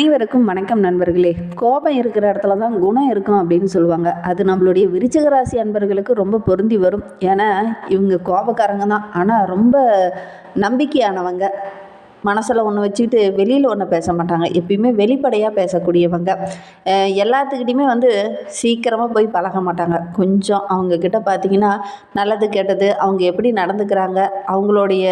அனைவருக்கும் வணக்கம் நண்பர்களே. கோபம் இருக்கிற இடத்துல தான் குணம் இருக்கும் அப்படின்னு சொல்லுவாங்க. அது நம்மளுடைய விருச்சிக ராசி அன்பர்களுக்கு ரொம்ப பொருந்தி வரும். ஏன்னா இவங்க கோபக்காரங்க தான். ஆனால் ரொம்ப நம்பிக்கையானவங்க. மனசில் ஒன்று வச்சுக்கிட்டு வெளியில் ஒன்று பேச மாட்டாங்க. எப்பயுமே வெளிப்படையாக பேசக்கூடியவங்க. எல்லாத்துக்கிட்டையுமே வந்து சீக்கிரமாக போய் பழக மாட்டாங்க. கொஞ்சம் அவங்கக்கிட்ட பார்த்தீங்கன்னா நல்லது கெட்டது அவங்க எப்படி நடந்துக்கிறாங்க அவங்களுடைய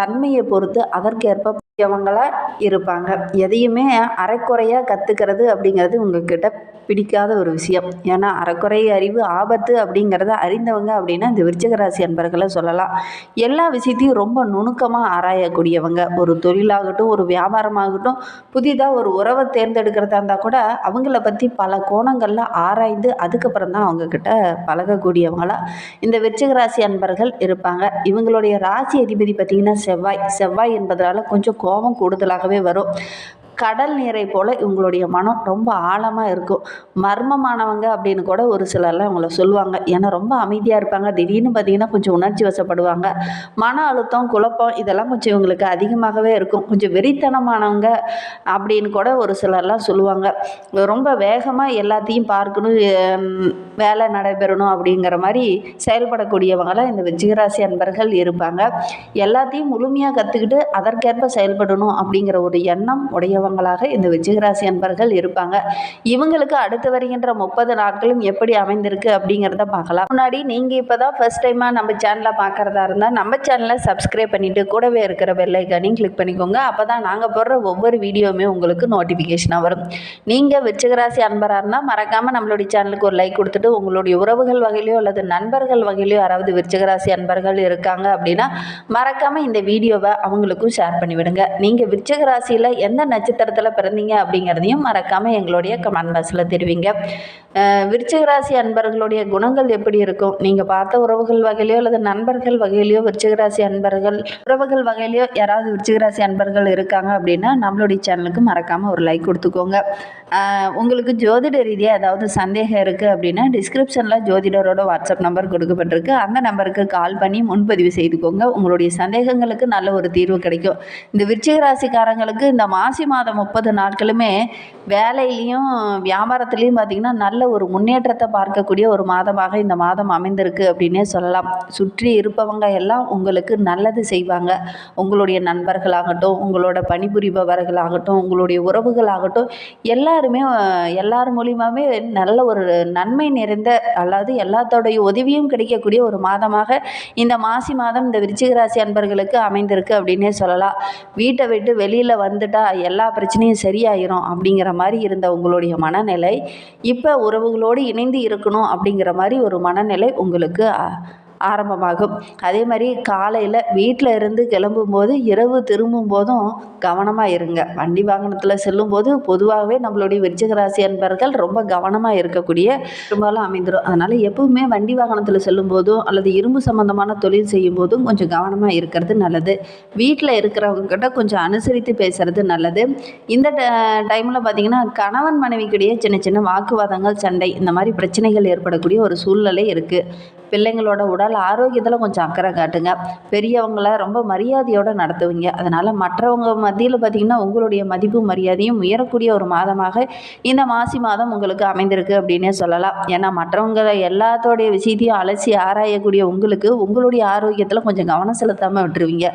தன்மையை பொறுத்து அதற்கேற்ப இவங்களாக இருப்பாங்க. எதையுமே அரைக்குறையாக கற்றுக்கிறது அப்படிங்கிறது உங்ககிட்ட பிடிக்காத ஒரு விஷயம். ஏன்னா அறக்குறை அறிவு ஆபத்து அப்படிங்கிறத அறிந்தவங்க அப்படின்னா இந்த விருச்சிக ராசி அன்பர்களை சொல்லலாம். எல்லா விஷயத்தையும் ரொம்ப நுணுக்கமாக ஆராயக்கூடியவங்க. ஒரு தொழிலாகட்டும் ஒரு வியாபாரமாகட்டும் புதிதாக ஒரு உறவை தேர்ந்தெடுக்கிறதா இருந்தால் கூட அவங்கள பற்றி பல கோணங்களில் ஆராய்ந்து அதுக்கப்புறம் தான் அவங்கக்கிட்ட பழகக்கூடியவங்களாக இந்த விருச்சிக ராசி அன்பர்கள் இருப்பாங்க. இவங்களுடைய ராசி அதிபதி பார்த்திங்கன்னா செவ்வாய். செவ்வாய் என்பதனால கொஞ்சம் கோபம் கூடுதலாகவே வரும். கடல் நீரை போல் இவங்களுடைய மனம் ரொம்ப ஆழமாக இருக்கும். மர்மமானவங்க அப்படின்னு கூட ஒரு சிலர்லாம் இவங்கள சொல்லுவாங்க. ஏன்னா ரொம்ப அமைதியாக இருப்பாங்க. திடீர்னு பார்த்தீங்கன்னா கொஞ்சம் உணர்ச்சி வசப்படுவாங்க. மன அழுத்தம் குழப்பம் இதெல்லாம் கொஞ்சம் இவங்களுக்கு அதிகமாகவே இருக்கும். கொஞ்சம் வெறித்தனமானவங்க அப்படின்னு கூட ஒரு சிலர்லாம் சொல்லுவாங்க. ரொம்ப வேகமாக எல்லாத்தையும் பார்க்கணும் வேலை நடைபெறணும் அப்படிங்கிற மாதிரி செயல்படக்கூடியவங்களாம் இந்த விஜயராசி அன்பர்கள் இருப்பாங்க. எல்லாத்தையும் முழுமையாக கற்றுக்கிட்டு அதற்கேற்ப செயல்படணும் அப்படிங்கிற ஒரு எண்ணம் உடையவங்களாக இந்த விஜயராசி அன்பர்கள் இருப்பாங்க. இவங்களுக்கு அடுத்து வருகின்ற முப்பது நாட்களும் எப்படி அமைந்திருக்கு அப்படிங்கிறத பார்க்கலாம். முன்னாடி நீங்கள் இப்போ தான் ஃபஸ்ட் டைமாக நம்ம சேனலை பார்க்குறதா இருந்தால் நம்ம சேனலை சப்ஸ்கிரைப் பண்ணிவிட்டு கூடவே இருக்கிற பெல்லைக்கானையும் கிளிக் பண்ணிக்கோங்க. அப்போ தான் நாங்கள் போடுற ஒவ்வொரு வீடியோவுமே உங்களுக்கு நோட்டிஃபிகேஷனாக வரும். நீங்கள் விருச்சிகராசி அன்பராக இருந்தால் மறக்காமல் நம்மளுடைய சேனலுக்கு ஒரு லைக் கொடுத்துட்டு உங்களுடைய உறவுகள் வகையிலையோ அல்லது நண்பர்கள் வகையிலையோ யாராவது விருச்சிகராசி அன்பர்கள் இருக்காங்க அப்படின்னா மறக்காமல் இந்த வீடியோவை அவங்களுக்கும் ஷேர் பண்ணிவிடுங்க. நீங்கள் விருச்சிக எந்த நட்சத்திர நட்சத்திரத்தில் பிறந்தீங்க அப்படிங்கிறதையும் மறக்காமல் எங்களுடைய கமெண்ட் பாக்ஸில் தெரிவிங்க. விருச்சிகராசி அன்பர்களுடைய குணங்கள் எப்படி இருக்கும்? நீங்கள் பார்த்த உறவுகள் வகையிலையோ அல்லது நண்பர்கள் வகையிலையோ விருச்சிகராசி அன்பர்கள் உறவுகள் வகையிலையோ யாராவது விருச்சிகராசி அன்பர்கள் இருக்காங்க அப்படின்னா நம்மளுடைய சேனலுக்கு மறக்காமல் ஒரு லைக் கொடுத்துக்கோங்க. உங்களுக்கு ஜோதிட ரீதியாக ஏதாவது சந்தேகம் இருக்குது அப்படின்னா டிஸ்கிரிப்ஷனில் ஜோதிடரோட வாட்ஸ்அப் நம்பர் கொடுக்கப்பட்டிருக்கு. அந்த நம்பருக்கு கால் பண்ணி முன்பதிவு செய்துக்கோங்க. உங்களுடைய சந்தேகங்களுக்கு நல்ல ஒரு தீர்வு கிடைக்கும். இந்த விருச்சிகராசிக்காரங்களுக்கு இந்த மாசி மாதம் முப்பது நாட்களுமே வேலையிலையும் வியாபாரத்துலேயும் பார்த்திங்கன்னா நல்ல ஒரு முன்னேற்றத்தை பார்க்கக்கூடிய ஒரு மாதமாக இந்த மாதம் அமைந்திருக்கு அப்படின்னே சொல்லலாம். சுற்றி இருப்பவங்க எல்லாம் உங்களுக்கு நல்லது செய்வாங்க. உங்களுடைய நண்பர்களாகட்டும் உங்களோட பணிபுரிபவர்களாகட்டும் உங்களுடைய உறவுகளாகட்டும் எல்லாருமே எல்லார் மூலியமாகவே நல்ல ஒரு நன்மை நிறைந்த அல்லது எல்லாத்தோடைய உதவியும் கிடைக்கக்கூடிய ஒரு மாதமாக இந்த மாசி மாதம் இந்த விருச்சிக ராசி அன்பர்களுக்கு அமைந்திருக்கு அப்படின்னே சொல்லலாம். வீட்டை விட்டு வெளியில் வந்துட்டா எல்லா பிரச்சனையும் சரியாயிரும் அப்படிங்கிற மாதிரி இருந்த உங்களுடைய மனநிலை இப்போ உறவுகளோடு இணைந்து இருக்கணும் அப்படிங்கிற மாதிரி ஒரு மனநிலை உங்களுக்கு ஆரம்பமாகும். அதே மாதிரி காலையில் வீட்டில் இருந்து கிளம்பும்போது இரவு திரும்பும் போதும் கவனமாக இருங்க. வண்டி வாகனத்தில் செல்லும்போது பொதுவாகவே நம்மளுடைய விருச்சிக ராசி அன்பர்கள் ரொம்ப கவனமாக இருக்கக்கூடிய பெரும்பாலும் அமைந்துடும் அதனால் எப்பவுமே வண்டி வாகனத்தில் செல்லும்போதும் அல்லது இரும்பு சம்மந்தமான தொழில் செய்யும் போதும் கொஞ்சம் கவனமாக இருக்கிறது நல்லது. வீட்டில் இருக்கிறவங்க கிட்ட கொஞ்சம் அனுசரித்து பேசுறது நல்லது. இந்த டைமில் பார்த்தீங்கன்னா கணவன் மனைவிக்கிடையே சின்ன சின்ன வாக்குவாதங்கள் சண்டை இந்த மாதிரி பிரச்சனைகள் ஏற்படக்கூடிய ஒரு சூழ்நிலை இருக்குது பிள்ளைங்களோட உடல் ஆரோக்கியத்தில் கொஞ்சம் அக்கறை காட்டுங்க. பெரியவங்கள ரொம்ப மரியாதையோடு நடத்துவீங்க. அதனால் மற்றவங்க மத்தியில் பார்த்திங்கன்னா உங்களுடைய மதிப்பு மரியாதையும் உயரக்கூடிய ஒரு மாதமாக இந்த மாசி மாதம் உங்களுக்கு அமைந்திருக்கு அப்படின்னே சொல்லலாம். ஏன்னா மற்றவங்க எல்லாத்தோடைய விஷயத்தையும் அலசி ஆராயக்கூடிய உங்களுக்கு உங்களுடைய ஆரோக்கியத்தில் கொஞ்சம் கவனம் செலுத்தாமல் விட்டுருவீங்க.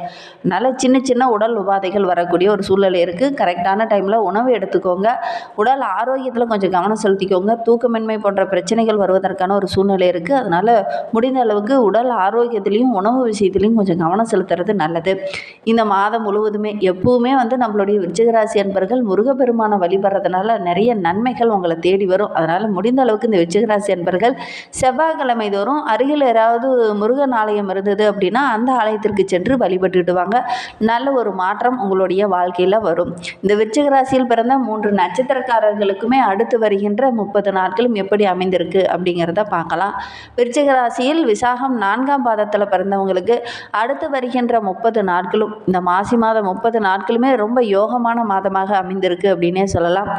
அதனால் சின்ன சின்ன உடல் உபாதைகள் வரக்கூடிய ஒரு சூழ்நிலை இருக்குது கரெக்டான டைமில் உணவு எடுத்துக்கோங்க. உடல் ஆரோக்கியத்தில் கொஞ்சம் கவனம் செலுத்திக்கோங்க. தூக்கமின்மை போன்ற பிரச்சனைகள் வருவதற்கான ஒரு சூழ்நிலை இருக்குது அதனால் முடிந்த அளவுக்கு உடல் ஆரோக்கியத்திலையும் உணவு விஷயத்துலையும் கொஞ்சம் கவனம் செலுத்துறது நல்லது. இந்த மாதம் முழுவதுமே எப்பவுமே வந்து நம்மளுடைய விருச்சிகராசி அன்பர்கள் முருகப்பெருமானை வழிபடுறதுனால நிறைய நன்மைகள் உங்களை தேடி வரும். அதனால் முடிந்த அளவுக்கு இந்த விருச்சிகராசி அன்பர்கள் செவ்வாய்க்கிழமை தோறும் அருகில் ஏதாவது முருகன் ஆலயம் இருந்தது அப்படின்னா அந்த ஆலயத்திற்கு சென்று வழிபட்டுட்டு வாங்க. நல்ல ஒரு மாற்றம் உங்களுடைய வாழ்க்கையில் வரும். இந்த விருச்சிகராசியில் பிறந்த மூன்று நட்சத்திரக்காரர்களுக்குமே அடுத்து வருகின்ற முப்பது நாட்களும் எப்படி அமைந்திருக்கு அப்படிங்கிறத பார்க்கலாம். விருச்சிகராசியில் விசாகம் மாதம் நான்காம் பாதத்தில் பிறந்தவங்களுக்கு அடுத்து வருகின்ற முப்பது நாட்களும் இந்த மாசி மாதம் முப்பது நாட்களுமே ரொம்ப யோகமான மாதமாக அமைந்திருக்கு அப்படின்னே சொல்லலாம்.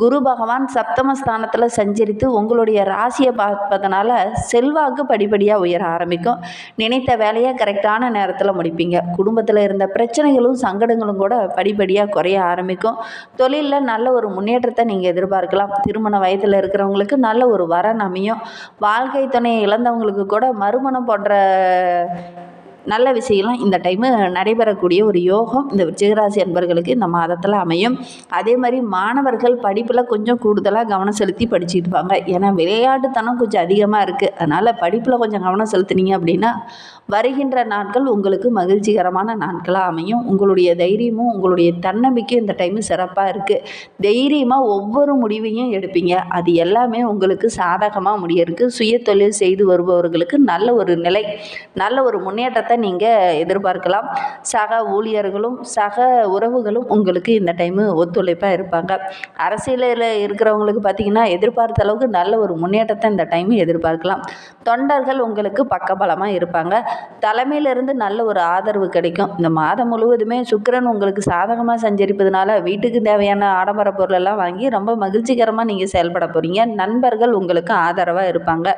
குரு பகவான் சப்தமஸ்தானத்தில் சஞ்சரித்து உங்களுடைய ராசியை பார்ப்பதனால செல்வாக்கு படிப்படியாக உயர ஆரம்பிக்கும். நினைத்த வேலையை கரெக்டான நேரத்தில் முடிப்பீங்க. குடும்பத்தில் இருந்த பிரச்சனைகளும் சங்கடங்களும் கூட படிப்படியாக குறைய ஆரம்பிக்கும். தொழிலில் நல்ல ஒரு முன்னேற்றத்தை நீங்கள் எதிர்பார்க்கலாம். திருமண வயதில் இருக்கிறவங்களுக்கு நல்ல ஒரு வரன் அமையும். வாழ்க்கை துணையை இழந்தவங்களுக்கு கூட மறுமண போன்ற நல்ல விஷயம்லாம் இந்த டைமு நடைபெறக்கூடிய ஒரு யோகம் இந்த விருச்சிகராசி அன்பர்களுக்கு இந்த மாதத்தில் அமையும். அதே மாதிரி மாணவர்கள் படிப்பில் கொஞ்சம் கூடுதலாக கவனம் செலுத்தி படிச்சுட்டு இருப்பாங்க. ஏன்னா விளையாட்டுத்தனம் கொஞ்சம் அதிகமாக இருக்குது அதனால் படிப்பில் கொஞ்சம் கவனம் செலுத்துனீங்க அப்படின்னா வருகின்ற நாட்கள் உங்களுக்கு மகிழ்ச்சிகரமான நாட்களாக அமையும். உங்களுடைய தைரியமும் உங்களுடைய தன்னம்பிக்கையும் இந்த டைமு சிறப்பாக இருக்குது தைரியமாக ஒவ்வொரு முடிவையும் எடுப்பீங்க. அது எல்லாமே உங்களுக்கு சாதகமாக முடியிருக்கு சுய தொழில் செய்து வருபவர்களுக்கு நல்ல ஒரு நிலை நல்ல ஒரு முன்னேற்றத்தை நீங்கள் எதிர்பார்க்கலாம். சக ஊழியர்களும் சக உறவுகளும் உங்களுக்கு இந்த டைமு ஒத்துழைப்பாக இருப்பாங்க. அரசியலில் இருக்கிறவங்களுக்கு பார்த்திங்கன்னா எதிர்பார்த்த அளவுக்கு நல்ல ஒரு முன்னேற்றத்தை இந்த டைமு எதிர்பார்க்கலாம். தொண்டர்கள் உங்களுக்கு பக்கபலமாக இருப்பாங்க. தலைமையிலிருந்து நல்ல ஒரு ஆதரவு கிடைக்கும். இந்த மாதம் முழுவதுமே சுக்கரன் உங்களுக்கு சாதகமாக சஞ்சரிப்பதனால வீட்டுக்கு தேவையான ஆடம்பர பொருளெல்லாம் வாங்கி ரொம்ப மகிழ்ச்சிகரமாக நீங்கள் செயல்பட போகிறீங்க நண்பர்கள் உங்களுக்கு ஆதரவாக இருப்பாங்க.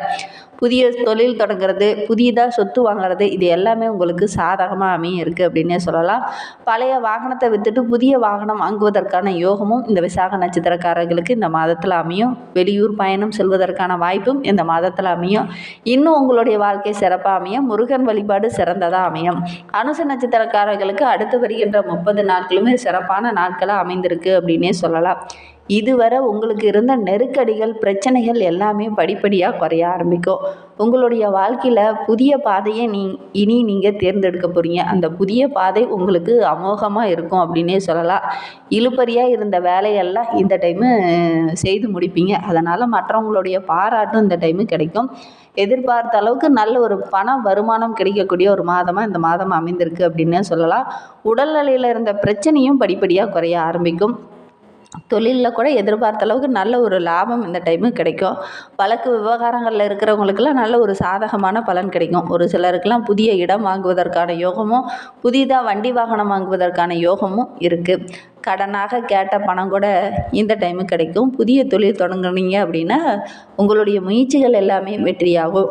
புதிய தொழில் தொடங்குறது புதியதாக சொத்து வாங்குறது இது எல்லாமே உங்களுக்கு சாதகமாக அமையும் இருக்குது அப்படின்னே சொல்லலாம். பழைய வாகனத்தை விற்றுட்டு புதிய வாகனம் வாங்குவதற்கான யோகமும் இந்த விசாக நட்சத்திரக்காரர்களுக்கு இந்த மாதத்தில் அமையும். வெளியூர் பயணம் செல்வதற்கான வாய்ப்பும் இந்த மாதத்தில் அமையும். இன்னும் உங்களுடைய வாழ்க்கை சிறப்பாக அமையும். முருகன் வழிபாடு சிறந்ததாக அமையும். அனுச நட்சத்திரக்காரர்களுக்கு அடுத்து வருகின்ற முப்பது நாட்களுமே சிறப்பான நாட்களாக அமைந்திருக்கு அப்படின்னே சொல்லலாம். இதுவரை உங்களுக்கு இருந்த நெருக்கடிகள் பிரச்சனைகள் எல்லாமே படிப்படியாக குறைய ஆரம்பிக்கும். உங்களுடைய வாழ்க்கையில் புதிய பாதையை நீ இனி நீங்கள் தேர்ந்தெடுக்க போகிறீங்க அந்த புதிய பாதை உங்களுக்கு அமோகமாக இருக்கும் அப்படின்னே சொல்லலாம். இழுப்பறியாக இருந்த வேலையெல்லாம் இந்த டைமு செய்து முடிப்பீங்க. அதனால் மற்றவங்களுடைய பாராட்டும் இந்த டைமு கிடைக்கும். எதிர்பார்த்த அளவுக்கு நல்ல ஒரு பண வருமானம் கிடைக்கக்கூடிய ஒரு மாதமாக இந்த மாதம் அமைந்திருக்கு அப்படின்னே சொல்லலாம். உடல்நிலையில் இருந்த பிரச்சனையும் படிப்படியாக குறைய ஆரம்பிக்கும். தொழிலில் கூட எதிர்பார்த்த அளவுக்கு நல்ல ஒரு லாபம் இந்த டைமு கிடைக்கும். வழக்கு விவகாரங்களில் இருக்கிறவங்களுக்கெல்லாம் நல்ல ஒரு சாதகமான பலன் கிடைக்கும். ஒரு சிலருக்கெல்லாம் புதிய இடம் வாங்குவதற்கான யோகமும் புதிதாக வண்டி வாகனம் வாங்குவதற்கான யோகமும் இருக்குது கடனாக கேட்ட பணம் கூட இந்த டைமு கிடைக்கும். புதிய தொழில் தொடங்குனீங்க அப்படின்னா உங்களுடைய முயற்சிகள் எல்லாமே வெற்றியாகும்.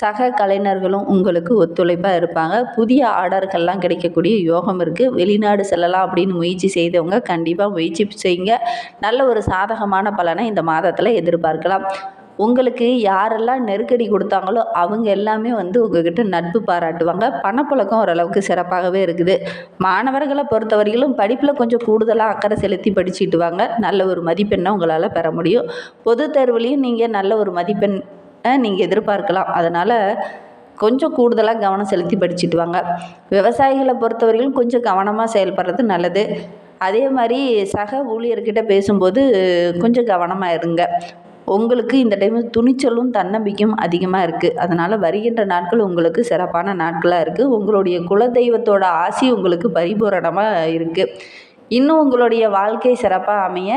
சக கலைஞர்களும் உங்களுக்கு ஒத்துழைப்பாக இருப்பாங்க. புதிய ஆர்டர்கள்லாம் கிடைக்கக்கூடிய யோகம் இருக்குது வெளிநாடு செல்லலாம் அப்படின்னு முயற்சி செய்தவங்க கண்டிப்பாக முயற்சி செய்யுங்க. நல்ல ஒரு சாதகமான பலனை இந்த மாதத்தில் எதிர்பார்க்கலாம். உங்களுக்கு யாரெல்லாம் நெருக்கடி கொடுத்தாங்களோ அவங்க எல்லாமே வந்து உங்ககிட்ட நட்பு பாராட்டுவாங்க. பணப்புழக்கம் ஓரளவுக்கு சிறப்பாகவே இருக்குது. மாணவர்களை பொறுத்தவரையிலும் படிப்பில் கொஞ்சம் கூடுதலாக அக்கறை செலுத்தி படிச்சுட்டு வாங்க. நல்ல ஒரு மதிப்பெண்ணை உங்களால் பெற முடியும். பொது தேர்வுலேயும் நீங்கள் நல்ல ஒரு மதிப்பெண் நீங்கள் எதிர்பார்க்கலாம். அதனால் கொஞ்சம் கூடுதலாக கவனம் செலுத்தி படிச்சுட்டு வாங்க. விவசாயிகளை பொறுத்தவரையிலும் கொஞ்சம் கவனமாக செயல்படுறது நல்லது. அதே மாதிரி சக ஊழியர்கிட்ட பேசும்போது கொஞ்சம் கவனமாக இருங்க. உங்களுக்கு இந்த டைம் துணிச்சலும் தன்னம்பிக்கையும் அதிகமாக இருக்குது அதனால் வருகின்ற நாட்கள் உங்களுக்கு சிறப்பான நாட்களாக இருக்குது உங்களுடைய குலதெய்வத்தோட ஆசி உங்களுக்கு பரிபூரணமாக இருக்குது இன்னும் உங்களுடைய வாழ்க்கை சிறப்பாக அமைய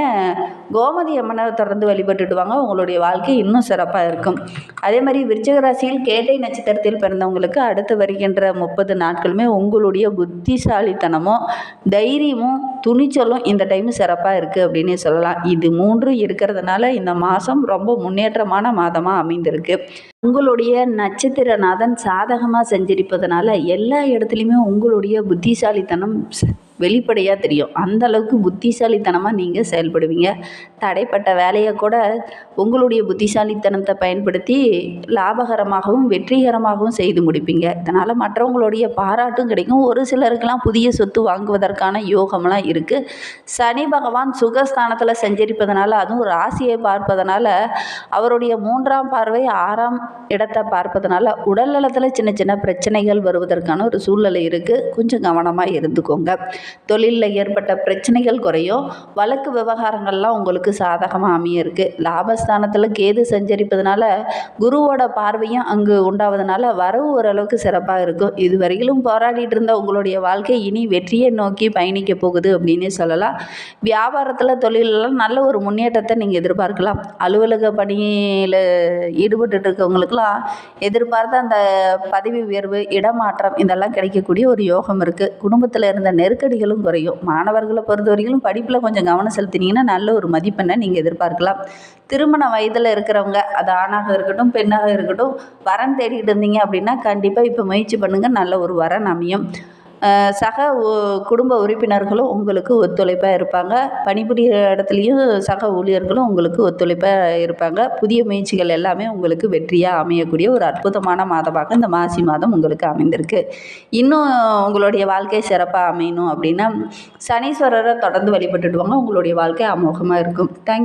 கோமதி அம்மனை தொடர்ந்து வழிபட்டுட்டு வாங்க உங்களுடைய வாழ்க்கை இன்னும் சிறப்பாக இருக்கும். அதே மாதிரி விருச்சிக ராசியில் கேட்டை நட்சத்திரத்தில் பிறந்தவங்களுக்கு அடுத்து வருகின்ற முப்பது நாட்களுமே உங்களுடைய புத்திசாலித்தனமும் தைரியமும் துணிச்சலும் இந்த டைம் சிறப்பாக இருக்குது அப்படின்னு சொல்லலாம். இது மூன்றும் இருக்கிறதுனால இந்த மாதம் ரொம்ப முன்னேற்றமான மாதமாக அமைந்திருக்கு. உங்களுடைய நட்சத்திரநாதன் சாதகமாக செஞ்சிருப்பதனால எல்லா இடத்துலையுமே உங்களுடைய புத்திசாலித்தனம் ச- வெளிப்படையாக தெரியும். அந்த அளவுக்கு புத்திசாலித்தனமாக நீங்கள் செயல்படுவீங்க. தடைப்பட்ட வேலையை கூட உங்களுடைய புத்திசாலித்தனத்தை பயன்படுத்தி லாபகரமாகவும் வெற்றிகரமாகவும் செய்து முடிப்பீங்க. இதனால் மற்றவங்களுடைய பாராட்டும் கிடைக்கும். ஒரு சிலருக்கெல்லாம் புதிய சொத்து வாங்குவதற்கான யோகம்லாம் இருக்குது சனி பகவான் சுகஸ்தானத்தில் செஞ்சிருப்பதனால அதுவும் ராசியை பார்ப்பதனால அவருடைய மூன்றாம் பார்வை ஆறாம் இடத்தை பார்ப்பதனால உடல் நலத்தில் சின்ன சின்ன பிரச்சனைகள் வருவதற்கான ஒரு சூழ்நிலை இருக்குது கொஞ்சம் கவனமாக இருந்துக்கோங்க. தொழிலில் ஏற்பட்ட பிரச்சனைகள் குறையும். வழக்கு விவகாரங்கள்லாம் உங்களுக்கு சாதகமாக அமைய இருக்குது லாபஸ்தானத்தில் கேது சஞ்சரிப்பதனால குருவோட பார்வையும் அங்கு உண்டாவதுனால வரவு ஓரளவுக்கு சிறப்பாக இருக்கும். இது வரையிலும் போராடிட்டு இருந்த உங்களுடைய வாழ்க்கை இனி வெற்றியை நோக்கி பயணிக்க போகுது அப்படின்னு சொல்லலாம். வியாபாரத்தில் தொழிலெல்லாம் நல்ல ஒரு முன்னேற்றத்தை நீங்கள் எதிர்பார்க்கலாம். அலுவலக பணியில் ஈடுபட்டு இருக்கவங்களுக்கெல்லாம் எதிர்பார்த்த அந்த பதவி உயர்வு இடமாற்றம் இதெல்லாம் கிடைக்கக்கூடிய ஒரு யோகம் இருக்குது குடும்பத்தில் இருந்த நெருக்கடி நெருக்கடிகளும் குறையும். மாணவர்களை பொறுத்த வரைக்கும் படிப்பில் கொஞ்சம் கவனம் செலுத்தினீங்கன்னா நல்ல ஒரு மதிப்பெண்ணை நீங்கள் எதிர்பார்க்கலாம். திருமண வயதில் இருக்கிறவங்க அது ஆணாக இருக்கட்டும் பெண்ணாக இருக்கட்டும் வரன் தேடிக்கிட்டு இருந்தீங்க அப்படின்னா கண்டிப்பாக இப்போ முயற்சி பண்ணுங்கள் நல்ல ஒரு வரன் அமையும். சக உ- குடும்ப உறுப்பினர்களும் உங்களுக்கு ஒத்துழைப்பாக இருப்பாங்க. பணிபுரிய இடத்துலையும் சக ஊழியர்களும் உங்களுக்கு ஒத்துழைப்பாக இருப்பாங்க. புதிய முயற்சிகள் எல்லாமே உங்களுக்கு வெற்றியாக அமையக்கூடிய ஒரு அற்புதமான மாதமாக இந்த மாசி மாதம் உங்களுக்கு அமைந்திருக்கு. இன்னும் உங்களுடைய வாழ்க்கை சிறப்பாக அமையணும் அப்படின்னா சனீஸ்வரரை தொடர்ந்து வழிபட்டுடுவாங்க உங்களுடைய வாழ்க்கை அமோகமாக இருக்கும். தேங்க்